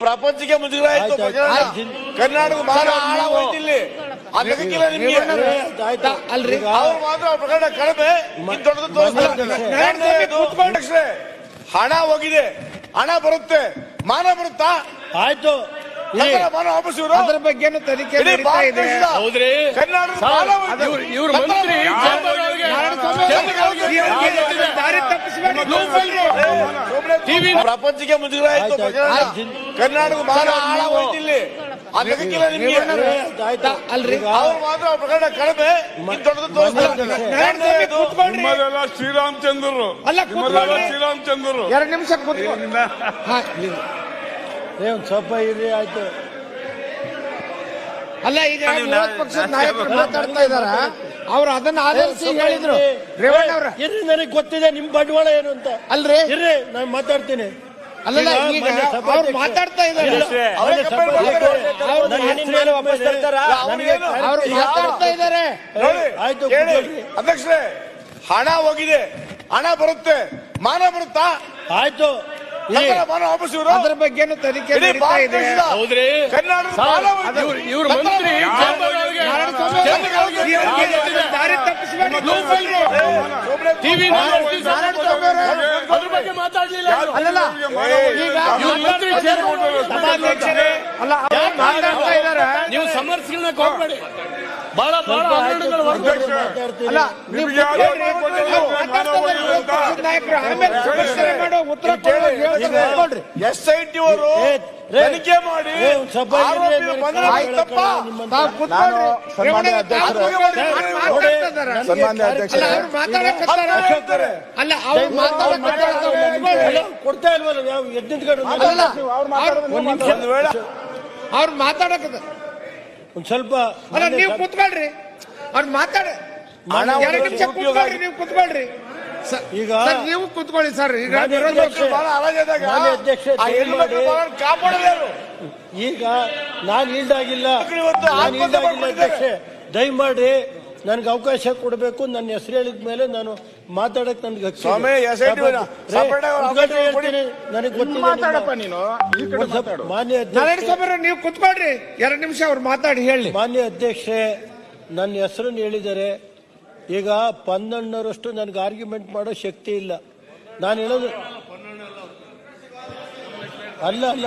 ಪ್ರಪಂಚಕ್ಕೆ ಮುಜುಗರ ಆಯ್ತು. ಕರ್ನಾಟಕ ಬಹಳ ಆಳ ಹೋಯ್ತು ಇಲ್ಲಿ ಅದಕ್ಕಿಲ್ಲ ನಿಮ್ಗೆ. ಆಯ್ತು. ಅಲ್ರಿ. ಅವ್ರು ಮಾತ್ರ ಪ್ರಕರಣ ಕಡಿಮೆ. ದೊಡ್ಡದು ತೋರಿಸ್ತಾರೆ. ಹಣ ಹೋಗಿದೆ. ಹಣ ಬರುತ್ತೆ. ಮಾನ ಬರುತ್ತಾ? ಆಯ್ತು. ಬಗ್ಗೆ ಇವರು? ಅದ್ರ ಬಗ್ಗೆನೂ ತನಿಖೆ ನಡೀತಾ ಪ್ರಪಂಚಕ್ಕೆ ಮುಜುಗರ ಆಯ್ತು. ಕರ್ನಾಟಕ ಬಹಳ ಆಳ ಹೋಯ್ತಿಲ್ಲಿ. ಅದಕ್ಕಿಲ್ಲ ನಿಮ್ಗೆ. ಆಯ್ತು. ಅಲ್ರಿ. ಈಗ ಅವ್ರು ಮಾತ್ರ ಪ್ರಕರಣ ಕಡಿಮೆ. ದೊಡ್ಡದು ತೋರಿಸ್ತಾರೆ. ಶ್ರೀರಾಮಚಂದ್ರರು. ಅಲ್ಲ. ಶ್ರೀರಾಮಚಂದ್ರರು. ಎರಡು ನಿಮಿಷ. ಏ, ಒಂದ್ ಸ್ವಲ್ಪ ಇರ್ರಿ ಆಯ್ತು. ಅಲ್ಲ ಈಗ ವಿರೋಧ ಪಕ್ಷದ ನಾಯಕರು ಮಾತಾಡ್ತಾ ಇದಾರ? ಅವ್ರು ಅದನ್ನ ಆಧರಿಸಿ ಹೇಳಿದ್ರು. ರೇವಣ್ಣ ಅವ್ರ. ಇರ್ರಿ ನನಗೆ ಗೊತ್ತಿದೆ ನಿಮ್ ಬಂಡವಾಳ ಏನು ಅಂತ. ಅಲ್ರಿ? ಇರ್ರಿ ನಾನು ಮಾತಾಡ್ತೀನಿ. ಅಲ್ಲ ಈಗ ಅವ್ರು ಮಾತಾಡ್ತಾ ಇದ್ದಾರೆ. ಅವರೇ ಮಾತಾಡ್ತಾ ನೋಡಿ, ಆಯ್ತು. ಅಧ್ಯಕ್ಷರೇ ಹಣ ಹೋಗಿದೆ. ಹಣ ಬರುತ್ತೆ. ಮಾನ ಬರುತ್ತಾ? ಆಯ್ತು. ಇರಿ. ವಾಪಸ್ ಇವರು? ಅದ್ರ ಬಗ್ಗೆ ತನಿಖೆ ನಡೀತಾ ಇದೆ. ಇವ್ರು- ಇವ್ರು ಮಂತ್ರಿ. ಟಿವಿ ಅದ್ರ ಬಗ್ಗೆ ಮಾತಾಡ್ಲಿಲ್ಲ ಅಲ್ಲ ನೀವು ಸಮರ್ಸ್ಗಳನ್ನ ಹೋಗ್ಬೇಡಿ ಬಹಳ ಬಹಳ ಹಗರಣಗಳು. ಎಸ್ ಐ ಟಿ ಅವರು ತನಿಖೆ ಮಾಡಿ. ನನಗೆ ಅಲ್ಲ, ಅವ್ರು ಕೊಡ್ತಾ ಇಲ್ವಲ್ಲ ಯಾವ ಎದ್ದು ನಿಂತ್ಕೊಂಡು ಅಲ್ಲಲ್ಲ, ಮಾತಾಡು. ಅವ್ರು- ಒಂದ್ ನಿಮಿಷ ಒಂದು ವೇಳೆ ಅವ್ರು ಮಾತಾಡಕತ್ತ ಒಂದ್ ಸ್ವಲ್ಪ ಅಲ್ಲ ನೀವು ಕೂತ್ಕೊಳ್ರಿ. ಅವ್ರು ಮಾತಾಡ. ಹಣ ಎರಡು ನಿಮಿಷ ಉಪಯೋಗ ಕೂತ್ಕೊಳ್ರಿ ನೀವು ಕುತ್ಕೊಳ್ರಿ. ಸ- ಈಗ ಸರ್, ನೀವು ಕೂತ್ಕೊಳ್ಳಿ ಸರ್. ಈಗ ಮಾನ್ಯ ವಿರೋಧ ಅಧ್ಯಕ್ಷೆ, ಪಕ್ಷ- ಬಹಳ ಹರಾಜಾದಾಗ ಮಾನ್ಯ ಅಧ್ಯಕ್ಷ, ಆ ಹೆಣ್ಣು ಬಹಳ ಕಾಪಾಡೋದು ಈಗ ನಾನು ಇವತ್ತು ಮಾಡ್ಕೊಂಡಿದ್ದಾರೆ. ಅಧ್ಯಕ್ಷೆ ದಯಮಾಡಿ ನನ್ಗೆ ಅವಕಾಶ ಕೊಡಬೇಕು ನನ್ನ ಹೆಸರು ಹೇಳಿದ ಮೇಲೆ ನಾನು ಮಾತಾಡಕ್ ನನ್ಗೆ. ನನಗೆ ಗೊತ್ತಿಲ್ಲ ಮಾನ್ಯ ನೀವು ಕುತ್ಕೊಳ್ರಿ ಎರಡು ನಿಮಿಷ ಅವ್ರು ಮಾತಾಡಿ ಹೇಳಿ. ಮಾನ್ಯ ಅಧ್ಯಕ್ಷೆ ನನ್ನ ಹೆಸರನ್ನು ಹೇಳಿದ್ದಾರೆ ಈಗ ಪನ್ನಣ್ಣರಷ್ಟು ನನಗೆ ಆರ್ಗ್ಯುಮೆಂಟ್ ಮಾಡೋ ಶಕ್ತಿ ಇಲ್ಲ. ನಾನು ಹೇಳೋದು ಅಲ್ಲ ಅಲ್ಲ.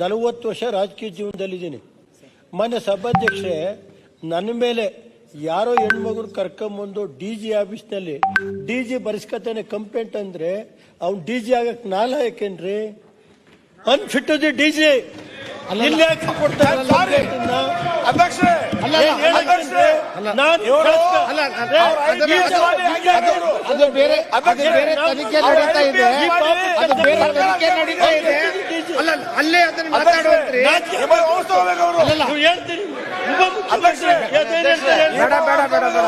ನಲವತ್ತು ವರ್ಷ ರಾಜಕೀಯ ಜೀವನದಲ್ಲಿದ್ದೀನಿ. ಮೊನ್ನೆ ಸಭಾಧ್ಯಕ್ಷೆ ನನ್ನ ಮೇಲೆ ಯಾರೋ ಹೆಣ್ಮಗಳು ಕರ್ಕೊಂಬಂದು ಡಿ ಜಿ ಆಫೀಸ್ನಲ್ಲಿ ಡಿ ಜಿ ಬರ್ಸ್ಕತಾನೆ ಕಂಪ್ಲೇಂಟ್ ಅಂದ್ರೆ ಅವ್ನು ಡಿ ಜಿ ಆಗಕ್ ನಾಲಾಯಕೇನ್ರಿ ಅನ್ಫಿಟ್ ದಿ ಡಿ ಜಿ. ಬೇರೆ ತನಿಖೆ ನಡೀತಾ ಇದೆ ಅದು ಬೇರೆ ತನಿಖೆ ನಡೀತಾ ಇದೆ. ಅಲ್ಲ ಅಲ್ಲೇ ಅದನ್ನ ಮಾತಾಡುವಂತ್ರಿ. ಹೇಳ್ತೀನಿ ಬೇಡ ಬೇಡ ಬೇಡ.